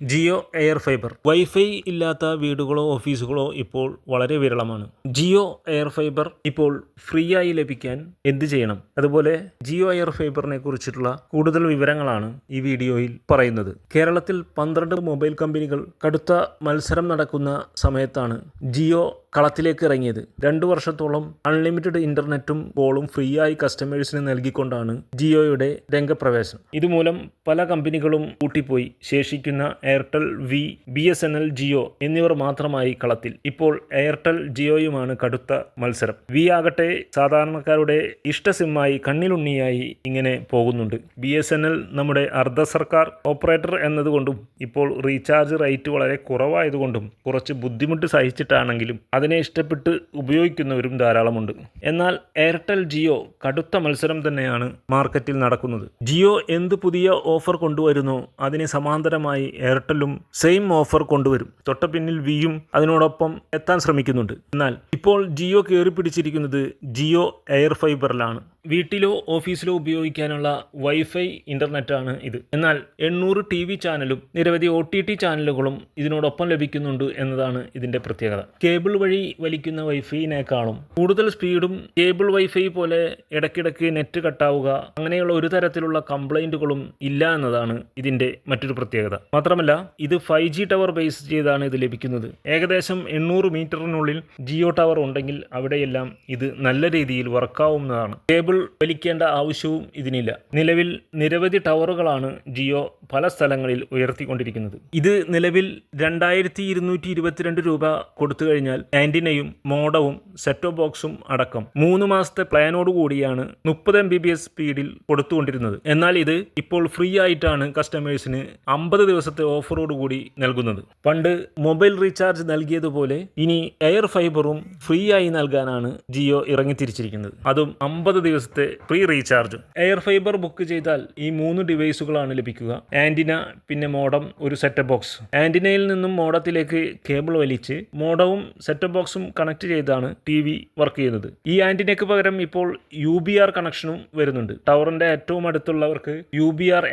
Jio air fibre. Wifi ഇല്ലാത്ത വീടുകളോ ഓഫീസുകളോ ഇപ്പോൾ വളരെ വിരളമാണ്. ജിയോ എയർ ഫൈബർ ഇപ്പോൾ ഫ്രീ ആയി ലഭിക്കാൻ എന്ത് ചെയ്യണം? അതുപോലെ ജിയോ എയർ ഫൈബറിനെ കുറിച്ചിട്ടുള്ള കൂടുതൽ വിവരങ്ങളാണ് ഈ വീഡിയോയിൽ പറയുന്നത്. കേരളത്തിൽ പന്ത്രണ്ട് മൊബൈൽ കമ്പനികൾ കടുത്ത മത്സരം നടക്കുന്ന സമയത്താണ് ജിയോ കളത്തിലേക്ക് ഇറങ്ങിയത്. രണ്ടു വർഷത്തോളം അൺലിമിറ്റഡ് ഇന്റർനെറ്റും കോളും ഫ്രീ ആയി കസ്റ്റമേഴ്സിന് നൽകിക്കൊണ്ടാണ് ജിയോയുടെ രംഗപ്രവേശനം. ഇതുമൂലം പല കമ്പനികളും കൂട്ടിപ്പോയി ശേഷിക്കുന്ന Airtel Vi B S N L Jio എന്നിവർ മാത്രമായി കളത്തിൽ. ഇപ്പോൾ എയർടെൽ ജിയോയുമാണ് കടുത്ത മത്സരം. വി ആകട്ടെ സാധാരണക്കാരുടെ ഇഷ്ട സിമ്മായി കണ്ണിലുണ്ണിയായി ഇങ്ങനെ പോകുന്നുണ്ട്. ബി എസ് എൻ എൽ നമ്മുടെ അർദ്ധ സർക്കാർ ഓപ്പറേറ്റർ എന്നതുകൊണ്ടും ഇപ്പോൾ റീചാർജ് റേറ്റ് വളരെ കുറവായതുകൊണ്ടും കുറച്ച് ബുദ്ധിമുട്ട് സഹിച്ചിട്ടാണെങ്കിലും അതിനെ ഇഷ്ടപ്പെട്ട് ഉപയോഗിക്കുന്നവരും ധാരാളമുണ്ട്. എന്നാൽ എയർടെൽ ജിയോ കടുത്ത മത്സരം തന്നെയാണ് മാർക്കറ്റിൽ നടക്കുന്നത്. ജിയോ എന്ത് പുതിയ ഓഫർ കൊണ്ടുവരുന്നോ അതിന് സമാന്തരമായി എയർടെല്ലും സെയിം ഓഫർ കൊണ്ടുവരും. തൊട്ട പിന്നിൽ വിയും അതിനോടൊപ്പം എത്താൻ ശ്രമിക്കുന്നുണ്ട്. എന്നാൽ ഇപ്പോൾ ജിയോ കയറി പിടിച്ചിരിക്കുന്നത് ജിയോ എയർ ഫൈബറിലാണ്. വീട്ടിലോ ഓഫീസിലോ ഉപയോഗിക്കാനുള്ള വൈഫൈ ഇന്റർനെറ്റാണ് ഇത്. എന്നാൽ എണ്ണൂറ് ടി വി ചാനലും നിരവധി ഒ ടി ടി ചാനലുകളും ഇതിനോടൊപ്പം ലഭിക്കുന്നുണ്ട് എന്നതാണ് ഇതിന്റെ പ്രത്യേകത. കേബിൾ വഴി വലിക്കുന്ന വൈഫൈനേക്കാളും കൂടുതൽ സ്പീഡും കേബിൾ വൈഫൈ പോലെ ഇടയ്ക്കിടയ്ക്ക് നെറ്റ് കട്ടാവുക അങ്ങനെയുള്ള ഒരു തരത്തിലുള്ള കംപ്ലൈന്റുകളും ഇല്ല എന്നതാണ് ഇതിന്റെ മറ്റൊരു പ്രത്യേകത. മാത്രമല്ല ഇത് ഫൈവ് ജി ടവർ ബേസ് ചെയ്താണ് ഇത് ലഭിക്കുന്നത്. ഏകദേശം എണ്ണൂറ് മീറ്ററിനുള്ളിൽ ജിയോ ടവർ ഉണ്ടെങ്കിൽ അവിടെയെല്ലാം ഇത് നല്ല രീതിയിൽ വർക്കാവുന്നതാണ് കേബിൾ വലിക്കേണ്ട ആവശ്യവും ഇതിനില്ല. നിലവിൽ നിരവധി ടവറുകളാണ് ജിയോ പല സ്ഥലങ്ങളിൽ ഉയർത്തിക്കൊണ്ടിരിക്കുന്നത്. ഇത് നിലവിൽ രണ്ടായിരത്തി ഇരുന്നൂറ്റി ഇരുപത്തിരണ്ട് രൂപ കൊടുത്തു കഴിഞ്ഞാൽ ആന്റിനയും മോഡവും സെറ്റോ ബോക്സും അടക്കം മൂന്ന് മാസത്തെ പ്ലാനോട് കൂടിയാണ് മുപ്പത് എം ബി ബി എസ് സ്പീഡിൽ കൊടുത്തുകൊണ്ടിരുന്നത്. എന്നാൽ ഇത് ഇപ്പോൾ ഫ്രീ ആയിട്ടാണ് കസ്റ്റമേഴ്സിന് അമ്പത് ദിവസത്തെ ഓഫറോട് കൂടി നൽകുന്നത്. പണ്ട് മൊബൈൽ റീചാർജ് നൽകിയതുപോലെ ഇനി എയർ ഫൈബറും ഫ്രീ ആയി നൽകാനാണ് ജിയോ ഇറങ്ങിത്തിരിച്ചിരിക്കുന്നത്. അതും അമ്പത് ദിവസത്തെ free recharge Air Fiber book ചെയ്താൽ ഈ മൂന്ന് ഡിവൈസുകളാണ് ലഭിക്കുക. ആന്റിന പിന്നെ മോഡം ഒരു സെറ്റപ്പ് ബോക്സ് ആന്റിനയിൽ നിന്നും മോഡത്തിലേക്ക് കേബിൾ വലിച്ച് മോഡവും സെറ്റപ്പ് ബോക്സും കണക്ട് ചെയ്താണ് ടി വി വർക്ക് ചെയ്യുന്നത്. ഈ ആന്റിനയ്ക്ക് പകരം ഇപ്പോൾ യു ബി ആർ കണക്ഷനും വരുന്നുണ്ട്. ടവറിന്റെ ഏറ്റവും അടുത്തുള്ളവർക്ക് യു ബി ആർ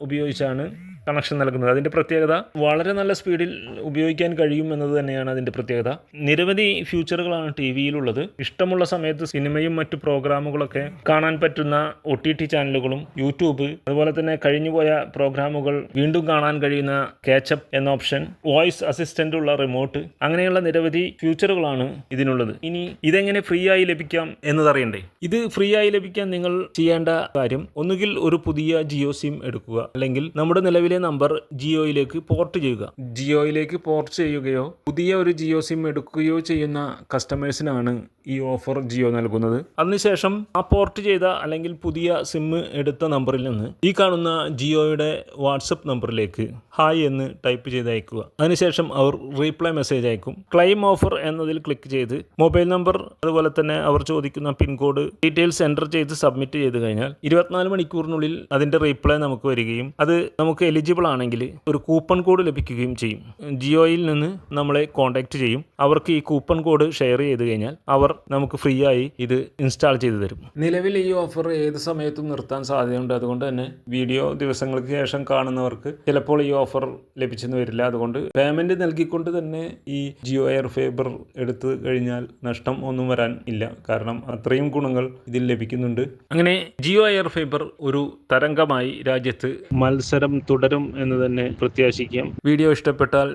ഉപയോഗിച്ചാണ് കണക്ഷൻ നൽകുന്നത്. അതിന്റെ പ്രത്യേകത വളരെ നല്ല സ്പീഡിൽ ഉപയോഗിക്കാൻ കഴിയും എന്നത് തന്നെയാണ് അതിന്റെ പ്രത്യേകത. നിരവധി ഫ്യൂച്ചറുകളാണ് ടി വിയിലുള്ളത് ഇഷ്ടമുള്ള സമയത്ത് സിനിമയും മറ്റു പ്രോഗ്രാമുകളൊക്കെ കാണാൻ പറ്റുന്ന ഒ ടി ടി ചാനലുകളും യൂട്യൂബ് അതുപോലെ തന്നെ കഴിഞ്ഞുപോയ പ്രോഗ്രാമുകൾ വീണ്ടും കാണാൻ കഴിയുന്ന കാച്ചപ്പ് എന്ന ഓപ്ഷൻ വോയിസ് അസിസ്റ്റന്റ് ഉള്ള റിമോട്ട് അങ്ങനെയുള്ള നിരവധി ഫ്യൂച്ചറുകളാണ് ഇതിനുള്ളത്. ഇനി ഇതെങ്ങനെ ഫ്രീ ആയി ലഭിക്കാം എന്നതറിയണ്ടേ? ഇത് ഫ്രീ ആയി ലഭിക്കാൻ നിങ്ങൾ ചെയ്യേണ്ട കാര്യം ഒന്നുകിൽ ഒരു പുതിയ ജിയോ സിം എടുക്കുക. അല്ലെങ്കിൽ നമ്മുടെ നിലവിലെ നമ്പർ ജിയോയിലേക്ക് പോർട്ട് ചെയ്യുക. ജിയോയിലേക്ക് പോർട്ട് ചെയ്യുകയോ പുതിയ ഒരു ജിയോ സിം എടുക്കുകയോ ചെയ്യുന്ന കസ്റ്റമേഴ്സിനാണ് ഈ ഓഫർ ജിയോ നൽകുന്നത്. അതിനുശേഷം ആ പോർട്ട് ചെയ്ത അല്ലെങ്കിൽ പുതിയ സിം എടുത്ത നമ്പറിൽ നിന്ന് ഈ കാണുന്ന ജിയോയുടെ വാട്സപ്പ് നമ്പറിലേക്ക് ഹായ് എന്ന് ടൈപ്പ് ചെയ്ത് അയക്കുക അതിനുശേഷം അവർ റീപ്ലൈ മെസ്സേജ് അയക്കും. ക്ലെയിം ഓഫർ എന്നതിൽ ക്ലിക്ക് ചെയ്ത് മൊബൈൽ നമ്പർ അതുപോലെ തന്നെ അവർ ചോദിക്കുന്ന പിൻകോഡ് ഡീറ്റെയിൽസ് എന്റർ ചെയ്ത് സബ്മിറ്റ് ചെയ്ത് കഴിഞ്ഞാൽ ഇരുപത്തിനാല് മണിക്കൂറിനുള്ളിൽ അതിന്റെ റീപ്ലൈ നമുക്ക് വരികയും അത് നമുക്ക് എലിജിബിൾ ആണെങ്കിൽ ഒരു കൂപ്പൺ കോഡ് ലഭിക്കുകയും ചെയ്യും. ജിയോയിൽ നിന്ന് നമ്മളെ കോൺടാക്റ്റ് ചെയ്യും. അവർക്ക് ഈ കൂപ്പൺ കോഡ് ഷെയർ ചെയ്ത് കഴിഞ്ഞാൽ അവർ നമുക്ക് ഫ്രീ ആയി ഇത് ഇൻസ്റ്റാൾ ചെയ്ത് തരും. നിലവിൽ ഈ ഓഫർ ഏത് സമയത്തും നിർത്താൻ സാധ്യതയുണ്ട്. അതുകൊണ്ട് തന്നെ വീഡിയോ ദിവസങ്ങൾക്ക് ശേഷം കാണുന്നവർക്ക് ചിലപ്പോൾ ഈ ഓഫർ ലഭിച്ചെന്ന് വരില്ല. അതുകൊണ്ട് പേയ്മെന്റ് നൽകിക്കൊണ്ട് തന്നെ ഈ ജിയോ എയർ ഫൈബർ എടുത്തു കഴിഞ്ഞാൽ നഷ്ടം ഒന്നും വരാൻ ഇല്ല. കാരണം അത്രയും ഗുണങ്ങൾ ഇതിൽ ലഭിക്കുന്നുണ്ട്. അങ്ങനെ ജിയോ എയർ ഫൈബർ ഒരു തരംഗമായി രാജ്യത്ത് മത്സരം തുടരും എന്ന് തന്നെ പ്രത്യാശിക്കാം. വീഡിയോ ഇഷ്ടപ്പെട്ടാൽ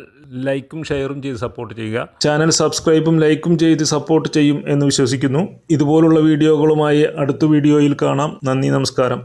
ലൈക്കും ഷെയറും ചെയ്ത് സപ്പോർട്ട് ചെയ്യുക. ചാനൽ സബ്സ്ക്രൈബും ലൈക്കും ചെയ്ത് സപ്പോർട്ട് ചെയ്യും എന്ന് വിശ്വസിക്കുന്നു. ഇതുപോലുള്ള വീഡിയോകളുമായി അടുത്ത വീഡിയോയിൽ കാണാം. നന്ദി നമസ്കാരം.